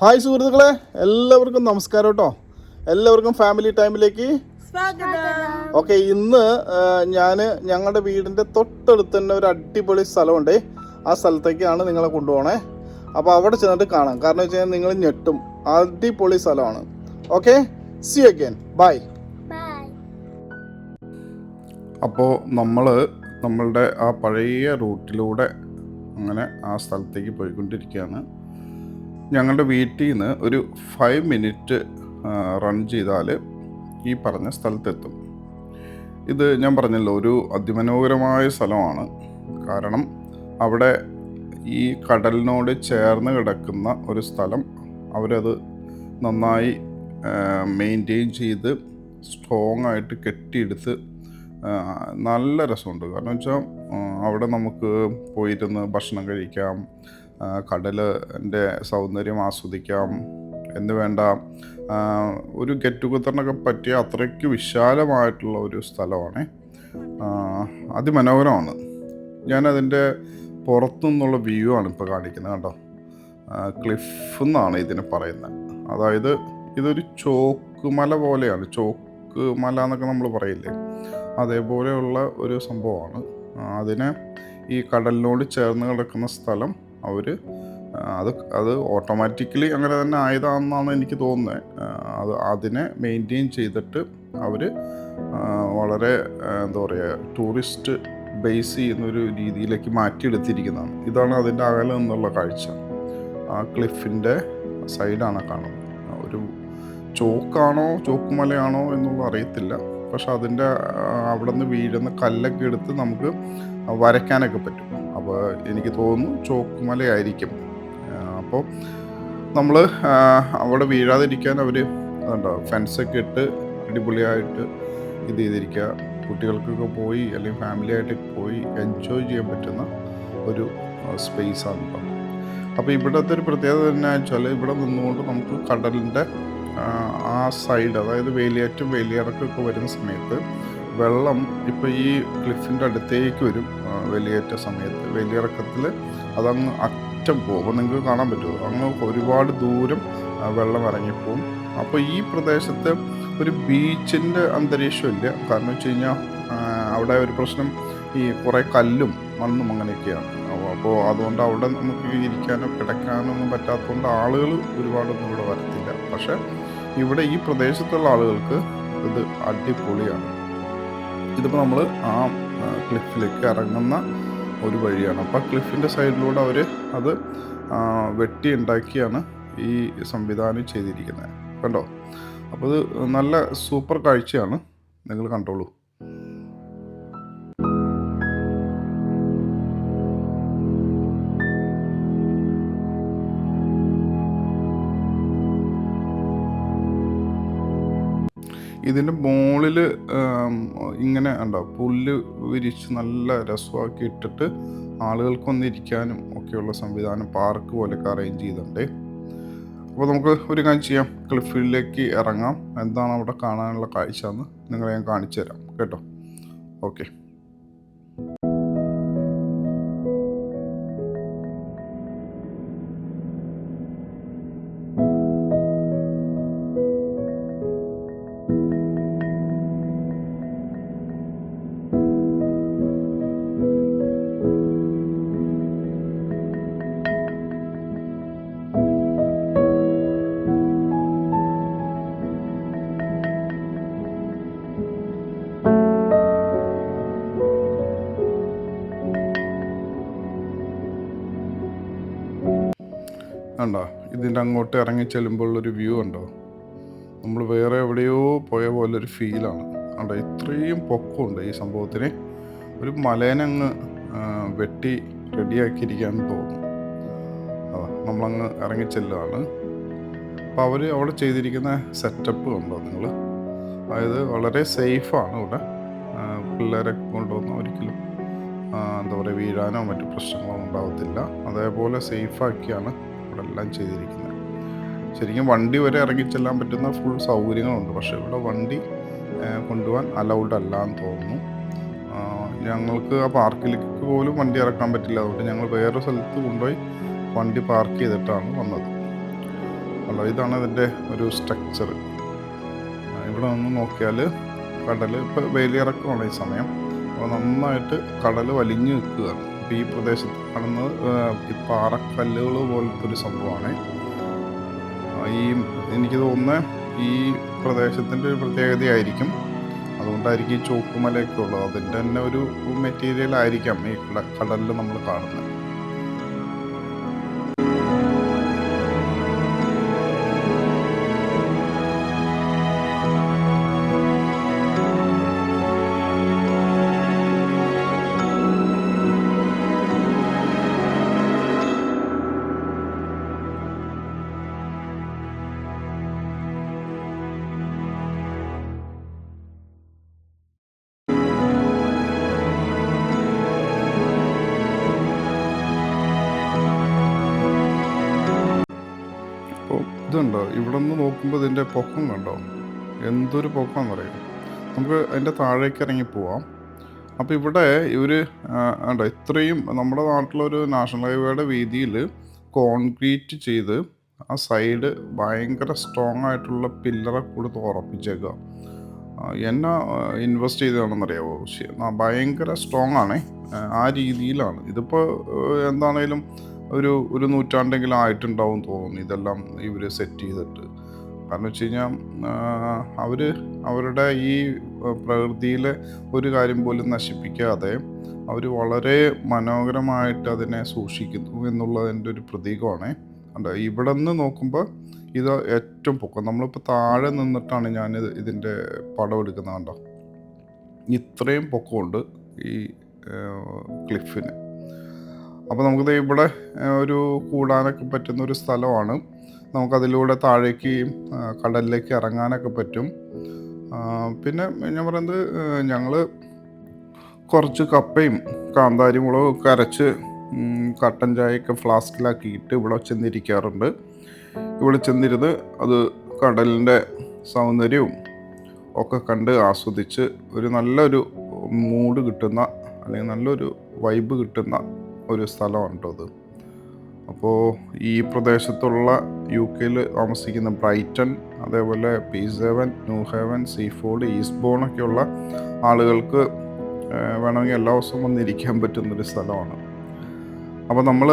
Hi സുഹൃത്തുക്കളെ എല്ലാവർക്കും നമസ്കാരം കേട്ടോ. എല്ലാവർക്കും ഫാമിലി ടൈമിലേക്ക് സ്വാഗതം. ഓക്കെ ഇന്ന് ഞാൻ ഞങ്ങളുടെ വീടിന്റെ തൊട്ടടുത്ത് തന്നെ ഒരു അടിപൊളി സ്ഥലമുണ്ട്. ആ സ്ഥലത്തേക്കാണ് നിങ്ങളെ കൊണ്ടുപോകണേ അപ്പോൾ അവിടെ ചെന്നിട്ട് കാണാം. കാരണം വെച്ച് കഴിഞ്ഞാൽ നിങ്ങൾ ഞെട്ടും. അടിപൊളി സ്ഥലമാണ്. ഓക്കെ സി അഗൈൻ ബൈ അപ്പോൾ നമ്മൾ നമ്മളുടെ ആ പഴയ റൂട്ടിലൂടെ അങ്ങനെ ആ സ്ഥലത്തേക്ക് പോയിക്കൊണ്ടിരിക്കുകയാണ്. ഞങ്ങളുടെ വീട്ടിൽ നിന്ന് ഒരു ഫൈവ് മിനിറ്റ് റൺ ചെയ്താൽ ഈ പറഞ്ഞ സ്ഥലത്തെത്തും. ഇത് ഞാൻ പറഞ്ഞല്ലോ ഒരു അതിമനോഹരമായ സ്ഥലമാണ്. കാരണം അവിടെ ഈ കടലിനോട് ചേർന്ന് കിടക്കുന്ന ഒരു സ്ഥലം അവരത് നന്നായി മെയിന്റെയിൻ ചെയ്ത് സ്ട്രോങ് ആയിട്ട് കെട്ടിയെടുത്ത് നല്ല രസമുണ്ട്. കാരണം വെച്ചാൽ അവിടെ നമുക്ക് പോയിരുന്ന് ഭക്ഷണം കഴിക്കാം കടലിന്റെ സൗന്ദര്യം ആസ്വദിക്കാം. എന്ന് വേണ്ട ഒരു ഗെറ്റ് ടുഗദറിനൊക്കെ പറ്റിയ അത്രയ്ക്ക് വിശാലമായിട്ടുള്ള ഒരു സ്ഥലമാണ്. അതിമനോഹരമാണ്. ഞാനതിന്റെ പുറത്തുനിന്നുള്ള വ്യൂ ആണ് ഇപ്പോൾ കാണിക്കുന്നത് കേട്ടോ ക്ലിഫ് എന്നാണ് ഇതിന് പറയുന്നത്. അതായത് ഇതൊരു ചോക്ക് മല പോലെയാണ്. ചോക്ക് മല എന്നൊക്കെ നമ്മൾ പറയില്ലേ? അതേപോലെയുള്ള ഒരു സംഭവമാണ്. അതിനെ ഈ കടലിനോട് ചേർന്ന് കിടക്കുന്ന സ്ഥലം അവർ അത് അത് ഓട്ടോമാറ്റിക്കലി അങ്ങനെ തന്നെ ആയതാണെന്നാണ് എനിക്ക് തോന്നുന്നത് അത് അതിനെ മെയിന്റെയിൻ ചെയ്തിട്ട് അവർ വളരെ എന്താ പറയുക ടൂറിസ്റ്റ് ബേസ് ചെയ്യുന്നൊരു രീതിയിലേക്ക് മാറ്റിയെടുത്തിരിക്കുന്നതാണ്. ഇതാണ് അതിന്റെ അകലെ നിന്നുള്ള കാഴ്ച. ആ ക്ലിഫിന്റെ സൈഡാണ് കാണുന്നത്. ഒരു ചോക്കാണോ ചോക്കുമലയാണോ എന്നുള്ള അറിയത്തില്ല. പക്ഷെ അതിന്റെ അവിടെ നിന്ന് വീഴുന്ന കല്ലൊക്കെ എടുത്ത് നമുക്ക് വരയ്ക്കാനൊക്കെ പറ്റും. അപ്പോൾ എനിക്ക് തോന്നുന്നു ചോക്കുമലയായിരിക്കും. അപ്പോൾ നമ്മൾ അവിടെ വീഴാതിരിക്കാൻ അവർ എന്താ ഫെൻസൊക്കെ ഇട്ട് അടിപൊളിയായിട്ട് ഇത് ചെയ്തിരിക്കുക. കുട്ടികൾക്കൊക്കെ പോയി അല്ലെങ്കിൽ ഫാമിലി ആയിട്ട് പോയി എൻജോയ് ചെയ്യാൻ പറ്റുന്ന ഒരു സ്പേസ് ആണ് ഇപ്പം. അപ്പോൾ ഇവിടുത്തെ ഒരു പ്രത്യേകത തന്നെ വെച്ചാൽ ഇവിടെ നിന്നുകൊണ്ട് നമുക്ക് കടലിന്റെ ആ സൈഡ് അതായത് വേലിയേറ്റം വേലിയിറക്കൊക്കെ വരുന്ന സമയത്ത് വെള്ളം ഇപ്പോൾ ഈ ക്ലിഫിന്റെ അടുത്തേക്ക് വരും. വേലിയേറ്റ സമയത്ത് വലിയിറക്കത്തിൽ അതങ്ങ് അറ്റം പോകും. നിങ്ങൾക്ക് കാണാൻ പറ്റുമോ? അങ്ങ് ഒരുപാട് ദൂരം വെള്ളം ഇറങ്ങിപ്പോവും. അപ്പോൾ ഈ പ്രദേശത്ത് ഒരു ബീച്ചിന്റെ അന്തരീക്ഷമില്ല കാരണം വെച്ച് കഴിഞ്ഞാൽ അവിടെ ഒരു പ്രശ്നം ഈ കുറേ കല്ലും മണ്ണും അങ്ങനെയൊക്കെയാണ്. അപ്പോൾ അതുകൊണ്ട് അവിടെ നമുക്ക് ഇരിക്കാനോ കിടക്കാനോ ഒന്നും പറ്റാത്തതുകൊണ്ട് ആളുകൾ ഒരുപാടൊന്നും ഇവിടെ വരത്തില്ല. പക്ഷേ ഇവിടെ ഈ പ്രദേശത്തുള്ള ആളുകൾക്ക് ഇത് അടിപൊളിയാണ്. ഇതിപ്പോൾ നമ്മൾ ആ, ക്ലിഫിലേക്ക് ഇറങ്ങുന്ന ഒരു വഴിയാണ്. അപ്പോൾ ക്ലിഫിന്റെ സൈഡിലൂടെ അവർ അത് വെട്ടി ഉണ്ടാക്കിയാണ് ഈ സംവിധാനം ചെയ്തിരിക്കുന്നത്. കണ്ടോ? അപ്പോൾ ഇത് നല്ല സൂപ്പർ കാഴ്ചയാണ്. നിങ്ങൾ കണ്ടോളൂ. ഇതിന്റെ മുകളിൽ ഇങ്ങനെ ഉണ്ടോ പുല്ല് വിരിച്ച് നല്ല രസമാക്കി ഇട്ടിട്ട് ആളുകൾക്കൊന്നിരിക്കാനും ഒക്കെയുള്ള സംവിധാനം പാർക്ക് പോലെയൊക്കെ അറേഞ്ച് ചെയ്തിട്ടുണ്ട്. അപ്പോൾ നമുക്ക് ഒരു കാര്യം ചെയ്യാം. ക്ലിഫിലേക്ക് ഇറങ്ങാം. എന്താണ് അവിടെ കാണാനുള്ള കാഴ്ച എന്ന് നിങ്ങളെ ഞാൻ കാണിച്ചു തരാം കേട്ടോ? ഓക്കെ ഉണ്ടോ ഇതിന്റെ അങ്ങോട്ട് ഇറങ്ങി ചെല്ലുമ്പോൾ ഒരു വ്യൂ ഉണ്ടോ നമ്മൾ വേറെ എവിടെയോ പോയ പോലെ ഒരു ഫീലാണ് കണ്ടോ? ഇത്രയും പൊക്കമുണ്ട് ഈ സംഭവത്തിന്. ഒരു മലേനങ്ങ് വെട്ടി റെഡിയാക്കിയിരിക്കാന്ന് തോന്നുന്നു. അതാ നമ്മളങ്ങ് ഇറങ്ങി ചെല്ലുകയാണ് അപ്പോൾ അവർ അവിടെ ചെയ്തിരിക്കുന്ന സെറ്റപ്പ് ഉണ്ടോ നിങ്ങൾ അതായത് വളരെ സേഫാണ് ഇവിടെ. പിള്ളേരെ കൊണ്ടുവന്നാൽ ഒരിക്കലും എന്താ പറയുക വീഴാനോ മറ്റു പ്രശ്നങ്ങളോ ഉണ്ടാകത്തില്ല അതേപോലെ സേഫാക്കിയാണ് എല്ലാം ചെയ്തിരിക്കുന്നത്. ശരിക്കും വണ്ടി വരെ ഇറങ്ങിച്ചെല്ലാൻ പറ്റുന്ന ഫുൾ സൗകര്യങ്ങളുണ്ട്. പക്ഷേ ഇവിടെ വണ്ടി കൊണ്ടുപോകാൻ അലൗഡ് അല്ല എന്ന് തോന്നുന്നു ഞങ്ങൾക്ക് ആ പാർക്കിലേക്ക് പോലും വണ്ടി ഇറക്കാൻ പറ്റില്ല. അതുകൊണ്ട് ഞങ്ങൾ വേറെ സ്ഥലത്ത് കൊണ്ടുപോയി വണ്ടി പാർക്ക് ചെയ്തിട്ടാണ് വന്നത്. അല്ല ഇതാണ് ഇതിന്റെ ഒരു സ്ട്രക്ചർ ഇവിടെ നിന്ന് നോക്കിയാൽ കടൽ ഇപ്പോൾ വേലിയിറക്കമാണ് ഈ സമയം. അപ്പോൾ നന്നായിട്ട് കടൽ വലിഞ്ഞു നിൽക്കുകയാണ്. അപ്പോൾ ഈ പ്രദേശത്ത് കാണുന്നത് ഈ പാറക്കല്ലുകൾ പോലത്തെ ഒരു സംഭവമാണ് ഈ എനിക്ക് തോന്നുന്നത് ഈ പ്രദേശത്തിന്റെ ഒരു പ്രത്യേകതയായിരിക്കും. അതുകൊണ്ടായിരിക്കും ഈ ചോക്കുമലയൊക്കെ ഉള്ളത്. അതിന്റെ തന്നെ ഒരു മെറ്റീരിയൽ ആയിരിക്കാം ഈ കടലിൽ നമ്മൾ കാണുന്നത് അപ്പോൾ ഇതുണ്ടോ? ഇവിടെ നിന്ന് നോക്കുമ്പോൾ ഇതിന്റെ പൊക്കം കണ്ടോ? എന്തൊരു പൊക്കം അറിയാം നമുക്ക് അതിന്റെ താഴേക്ക് ഇറങ്ങി പോവാം. അപ്പോൾ ഇവിടെ ഇവർ ഉണ്ടോ ഇത്രയും നമ്മുടെ നാട്ടിലൊരു നാഷണൽ ഹൈവേയുടെ വീതിയിൽ കോൺക്രീറ്റ് ചെയ്ത് ആ സൈഡ് ഭയങ്കര സ്ട്രോങ് ആയിട്ടുള്ള പില്ലറെ കൊടുത്ത് ഉറപ്പിച്ചേക്കുക. എന്നെ ഇൻവെസ്റ്റ് ചെയ്തതാണെന്നറിയാവോ? ഭയങ്കര സ്ട്രോങ് ആണേ. ആ രീതിയിലാണ്. ഇതിപ്പോൾ എന്താണേലും ഒരു ഒരു നൂറ്റാണ്ടെങ്കിലും ആയിട്ടുണ്ടാവും തോന്നുന്നു ഇതെല്ലാം ഇവർ സെറ്റ് ചെയ്തിട്ട്. കാരണം വെച്ച് കഴിഞ്ഞാൽ അവർ അവരുടെ ഈ പ്രകൃതിയിലെ ഒരു കാര്യം പോലും നശിപ്പിക്കാതെ അവർ വളരെ മനോഹരമായിട്ട് അതിനെ സൂക്ഷിക്കുന്നു എന്നുള്ളതിന്റെ ഒരു പ്രതീകമാണ്. അല്ല ഇവിടെ നിന്ന് നോക്കുമ്പോൾ ഇത് ഏറ്റവും പൊക്കം. നമ്മളിപ്പോൾ താഴെ നിന്നിട്ടാണ് ഞാൻ ഇതിന്റെ പടം എടുക്കുന്നത് കണ്ടോ? ഇത്രയും പൊക്കമുണ്ട് ഈ ക്ലിഫിന് അപ്പോൾ നമുക്കിത് ഇവിടെ ഒരു കൂടാനൊക്കെ പറ്റുന്ന ഒരു സ്ഥലമാണ്. നമുക്കതിലൂടെ താഴേക്ക് കടലിലേക്ക് ഇറങ്ങാനൊക്കെ പറ്റും. പിന്നെ ഞാൻ പറയുന്നത് ഞങ്ങൾ കുറച്ച് കപ്പയും കാന്താരി മുളകും അരച്ച് കട്ടൻ ചായയൊക്കെ ഫ്ലാസ്കിലാക്കിയിട്ട് ഇവിടെ ചെന്നിരിക്കാറുണ്ട്. ഇവിടെ ചെന്നിരുന്ന് അത് കടലിന്റെ സൗന്ദര്യവും ഒക്കെ കണ്ട് ആസ്വദിച്ച് ഒരു നല്ലൊരു മൂഡ് കിട്ടുന്ന അല്ലെങ്കിൽ നല്ലൊരു വൈബ് കിട്ടുന്ന ഒരു സ്ഥലമാണ് കേട്ടോ അത്. അപ്പോൾ ഈ പ്രദേശത്തുള്ള യു കെയിൽ താമസിക്കുന്ന ബ്രൈറ്റൺ അതേപോലെ Peacehaven Newhaven Seaford Eastbourne ഒക്കെയുള്ള ആളുകൾക്ക് വേണമെങ്കിൽ എല്ലാ ദിവസവും വന്നിരിക്കാൻ പറ്റുന്നൊരു സ്ഥലമാണ്. അപ്പോൾ നമ്മൾ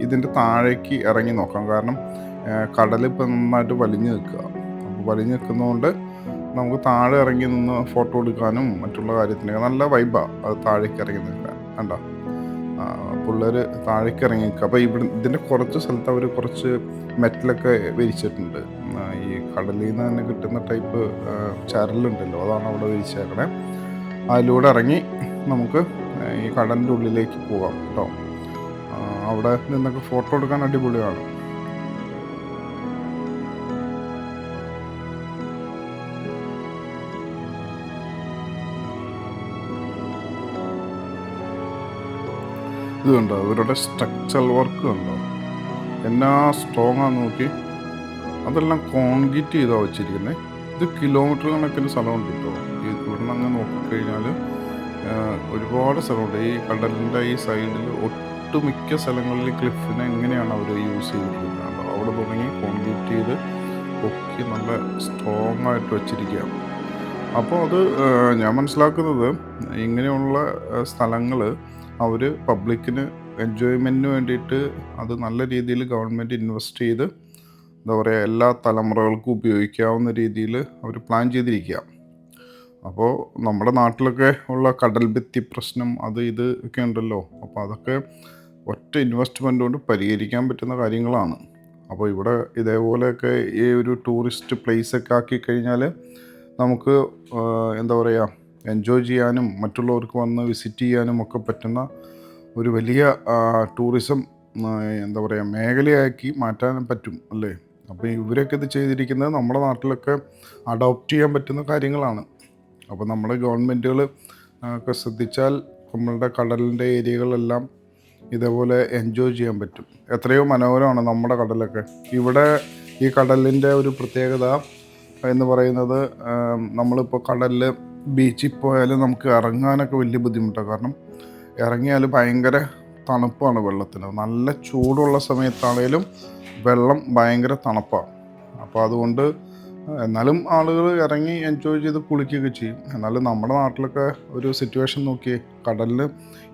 ഇതിന്റെ താഴേക്ക് ഇറങ്ങി നോക്കാം. കാരണം കടൽ ഇപ്പം നന്നായിട്ട് വലിഞ്ഞു നിൽക്കുക. അപ്പോൾ വലിഞ്ഞു നിൽക്കുന്നതുകൊണ്ട് നമുക്ക് താഴെ ഇറങ്ങി നിന്ന് ഫോട്ടോ എടുക്കാനും മറ്റുള്ള കാര്യത്തിനൊക്കെ നല്ല വൈബാണ് അത് താഴേക്ക് ഇറങ്ങി നിൽക്കാൻ. കണ്ടോ? പിള്ളേർ താഴേക്ക് ഇറങ്ങി അപ്പോൾ ഇവിടെ ഇതിന്റെ കുറച്ച് സ്ഥലത്ത് അവർ കുറച്ച് മെറ്റലൊക്കെ വിരിച്ചിട്ടുണ്ട്. ഈ കടലിൽ നിന്ന് തന്നെ കിട്ടുന്ന ടൈപ്പ് ചരലുണ്ടല്ലോ അതാണ് അവിടെ വിരിച്ചേക്കണേ. അതിലൂടെ ഇറങ്ങി നമുക്ക് ഈ കടലിന്റെ ഉള്ളിലേക്ക് പോകാം കേട്ടോ അവിടെ നിന്നൊക്കെ ഫോട്ടോ എടുക്കാൻ അടിപൊളിയാണ്. ഇത് കണ്ടോ ഇവരുടെ സ്ട്രക്ചറൽ വർക്ക് കണ്ടോ എന്നാ സ്ട്രോങ് ആണെന്ന് നോക്കി. അതെല്ലാം കോൺക്രീറ്റ് ചെയ്താ വെച്ചിരിക്കുന്നത് ഇത് കിലോമീറ്റർ കണക്കിന് സ്ഥലമുണ്ട് കേട്ടോ ഈ ഇവിടുന്ന് അങ്ങ് നോക്കിക്കഴിഞ്ഞാൽ ഒരുപാട് സ്ഥലമുണ്ട്. ഈ കടലിന്റെ ഈ സൈഡിൽ ഒട്ടുമിക്ക സ്ഥലങ്ങളിൽ ക്ലിഫിനെ എങ്ങനെയാണ് അവർ യൂസ് ചെയ്തിരിക്കുന്നത്? അവിടെ തുടങ്ങി കോൺക്രീറ്റ് ചെയ്ത് ഒക്കെ നല്ല സ്ട്രോങ് ആയിട്ട് വെച്ചിരിക്കുകയാണ് അപ്പോൾ അത് ഞാൻ മനസ്സിലാക്കുന്നത് ഇങ്ങനെയുള്ള സ്ഥലങ്ങൾ അവർ പബ്ലിക്കിന് എൻജോയ്മെന്റിന് വേണ്ടിയിട്ട് അത് നല്ല രീതിയിൽ ഗവൺമെന്റ് ഇൻവെസ്റ്റ് ചെയ്ത് എന്താ പറയുക എല്ലാ തലമുറകൾക്കും ഉപയോഗിക്കാവുന്ന രീതിയിൽ അവർ പ്ലാൻ ചെയ്തിരിക്കുക അപ്പോൾ നമ്മുടെ നാട്ടിലൊക്കെ ഉള്ള കടൽ ഭിത്തി പ്രശ്നം അത് ഇത് ഒക്കെ ഉണ്ടല്ലോ. അപ്പോൾ അതൊക്കെ ഒറ്റ ഇൻവെസ്റ്റ്മെന്റ് കൊണ്ട് പരിഹരിക്കാൻ പറ്റുന്ന കാര്യങ്ങളാണ്. അപ്പോൾ ഇവിടെ ഇതേപോലെയൊക്കെ ഈ ഒരു ടൂറിസ്റ്റ് പ്ലേസൊക്കെ ആക്കി കഴിഞ്ഞാൽ നമുക്ക് എന്താ പറയുക എൻജോയ് ചെയ്യാനും മറ്റുള്ളവർക്ക് വന്ന് വിസിറ്റ് ചെയ്യാനും ഒക്കെ പറ്റുന്ന ഒരു വലിയ ടൂറിസം എന്താ പറയുക മേഖലയാക്കി മാറ്റാൻ പറ്റും അല്ലേ? അപ്പോൾ ഇവരൊക്കെ ഇത് ചെയ്തിരിക്കുന്നത് നമ്മുടെ നാട്ടിലൊക്കെ അഡോപ്റ്റ് ചെയ്യാൻ പറ്റുന്ന കാര്യങ്ങളാണ്. അപ്പോൾ നമ്മുടെ ഗവൺമെന്റുകൾ ഒക്കെ ശ്രദ്ധിച്ചാൽ നമ്മളുടെ കടലിന്റെ ഏരിയകളെല്ലാം ഇതേപോലെ എൻജോയ് ചെയ്യാൻ പറ്റും. എത്രയോ മനോഹരമാണ് നമ്മുടെ കടലൊക്കെ. ഇവിടെ ഈ കടലിന്റെ ഒരു പ്രത്യേകത എന്ന് പറയുന്നത് നമ്മളിപ്പോൾ കടലിൽ ബീച്ചിൽ പോയാൽ നമുക്ക് ഇറങ്ങാനൊക്കെ വലിയ ബുദ്ധിമുട്ടാണ് കാരണം ഇറങ്ങിയാൽ ഭയങ്കര തണുപ്പാണ് വെള്ളത്തിന്. നല്ല ചൂടുള്ള സമയത്താണേലും വെള്ളം ഭയങ്കര തണുപ്പാണ് അപ്പോൾ അതുകൊണ്ട് എന്നാലും ആളുകൾ ഇറങ്ങി എൻജോയ് ചെയ്ത് കുളിക്കുകയൊക്കെ ചെയ്യും. എന്നാലും നമ്മുടെ നാട്ടിലൊക്കെ ഒരു സിറ്റുവേഷൻ നോക്കി കടലിൽ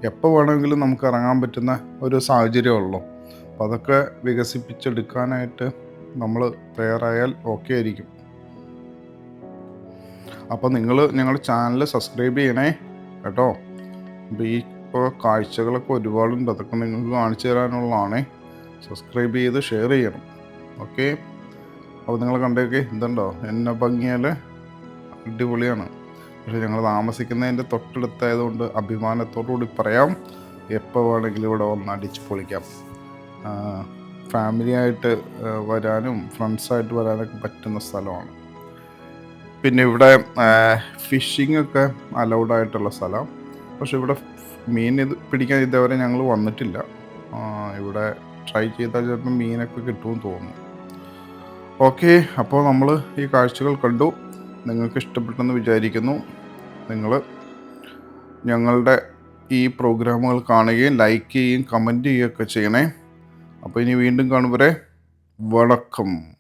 എപ്പോൾ വേണമെങ്കിലും നമുക്ക് ഇറങ്ങാൻ പറ്റുന്ന ഒരു സാഹചര്യമുള്ളൂ അപ്പോൾ അതൊക്കെ വികസിപ്പിച്ചെടുക്കാനായിട്ട് നമ്മൾ തയ്യാറായാൽ ഓക്കെ ആയിരിക്കും. അപ്പോൾ നിങ്ങൾ ഞങ്ങളുടെ ചാനൽ സബ്സ്ക്രൈബ് ചെയ്യണേ കേട്ടോ? അപ്പോൾ ഈ ഇപ്പോൾ കാഴ്ചകളൊക്കെ ഒരുപാടുണ്ട് അതൊക്കെ നിങ്ങൾക്ക് കാണിച്ചു തരാനുള്ളതാണേ. സബ്സ്ക്രൈബ് ചെയ്ത് ഷെയർ ചെയ്യണം ഓക്കെ അപ്പോൾ നിങ്ങൾ കണ്ടേക്കെ ഇതുണ്ടോ? എന്നെ ഭംഗിയാൽ അടിപൊളിയാണ്. പക്ഷേ ഞങ്ങൾ താമസിക്കുന്നതിന്റെ തൊട്ടടുത്തായതുകൊണ്ട് അഭിമാനത്തോടു കൂടി പറയാം എപ്പോൾ വേണമെങ്കിലും ഇവിടെ വന്ന് അടിച്ച് പൊളിക്കാം. ഫാമിലിയായിട്ട് വരാനും ഫ്രണ്ട്സായിട്ട് വരാനൊക്കെ പറ്റുന്ന സ്ഥലമാണ്. പിന്നെ ഇവിടെ ഫിഷിംഗ് ഒക്കെ അലൗഡ് ആയിട്ടുള്ള സ്ഥലം. പക്ഷെ ഇവിടെ മീൻ ഇത് പിടിക്കാൻ ഇതേവരെ ഞങ്ങൾ വന്നിട്ടില്ല. ഇവിടെ ട്രൈ ചെയ്താൽ ചിലപ്പോൾ മീനൊക്കെ കിട്ടുമെന്ന് തോന്നുന്നു. ഓക്കെ അപ്പോൾ നമ്മൾ ഈ കാഴ്ചകൾ കണ്ടു. നിങ്ങൾക്ക് ഇഷ്ടപ്പെട്ടെന്ന് വിചാരിക്കുന്നു. നിങ്ങൾ ഞങ്ങളുടെ ഈ പ്രോഗ്രാമുകൾ കാണുകയും ലൈക്ക് ചെയ്യുകയും കമന്റ് ചെയ്യുകയൊക്കെ ചെയ്യണേ. അപ്പോൾ ഇനി വീണ്ടും കാണുവരെ വണക്കം.